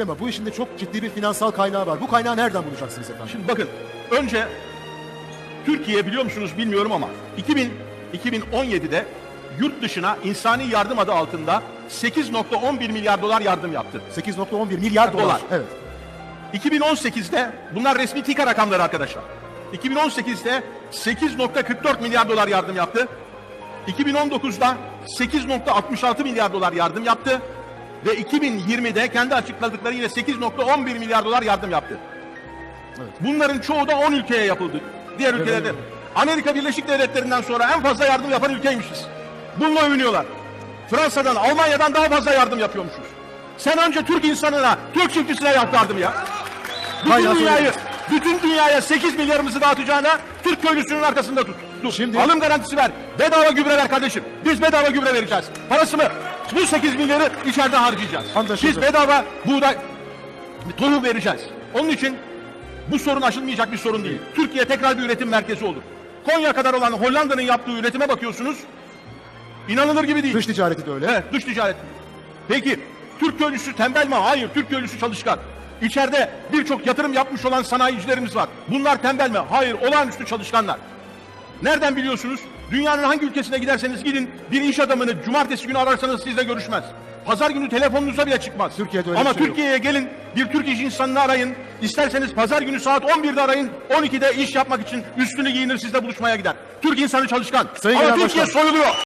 değil ama bu işin de çok ciddi bir finansal kaynağı var. Bu kaynağı nereden bulacaksınız efendim? Şimdi bakın önce Türkiye biliyor musunuz bilmiyorum ama 2000 2017'de yurt dışına insani yardım adı altında 8.11 milyar dolar yardım yaptı. 8.11 milyar dolar. Dolar. Evet. 2018'de bunlar resmi TİKA rakamları arkadaşlar. 2018'de 8.44 milyar dolar yardım yaptı. 2019'da 8.66 milyar dolar yardım yaptı. Ve 2020'de kendi açıkladıkları yine 8.11 milyar dolar yardım yaptı. Bunların çoğu da 10 ülkeye yapıldı. Diğer ülkelerde. Amerika Birleşik Devletleri'nden sonra en fazla yardım yapan ülkeymişiz. Bununla övünüyorlar. Fransa'dan, Almanya'dan daha fazla yardım yapıyormuşuz. Sen önce Türk insanına, Türk çiftçisine yap yardım ya. Bütün Bayağı dünyayı, bütün dünyaya 8 milyarımızı dağıtacağına Türk köylüsünün arkasında tut. Dur. Şimdi- Alım garantisi ver. Bedava gübre ver kardeşim. Biz bedava gübre vereceğiz. Parası mı? Bu 8 milyarı içeride harcayacağız. Anlaşıldı. Biz bedava buğday tohum vereceğiz. Onun için bu sorun aşılmayacak bir sorun değil. Türkiye tekrar bir üretim merkezi olur. Konya kadar olan Hollanda'nın yaptığı üretime bakıyorsunuz. İnanılır gibi değil. Dış ticareti de öyle. Evet, dış ticaret. Peki Türk köylüsü tembel mi? Hayır, Türk köylüsü çalışkan. İçeride birçok yatırım yapmış olan sanayicilerimiz var. Bunlar tembel mi? Hayır, olağanüstü çalışkanlar. Nereden biliyorsunuz? Dünyanın hangi ülkesine giderseniz gidin bir iş adamını cumartesi günü ararsanız sizle görüşmez. Pazar günü telefonunuza bile çıkmaz. Türkiye'de öyle Ama bir şey yok. Türkiye'ye gelin bir Türk iş insanını arayın. İsterseniz pazar günü saat 11'de arayın. 12'de iş yapmak için üstünü giyinir sizle buluşmaya gider. Türk insanı çalışkan. Sayın Ama Genel Türkiye Başkan. soyuluyor.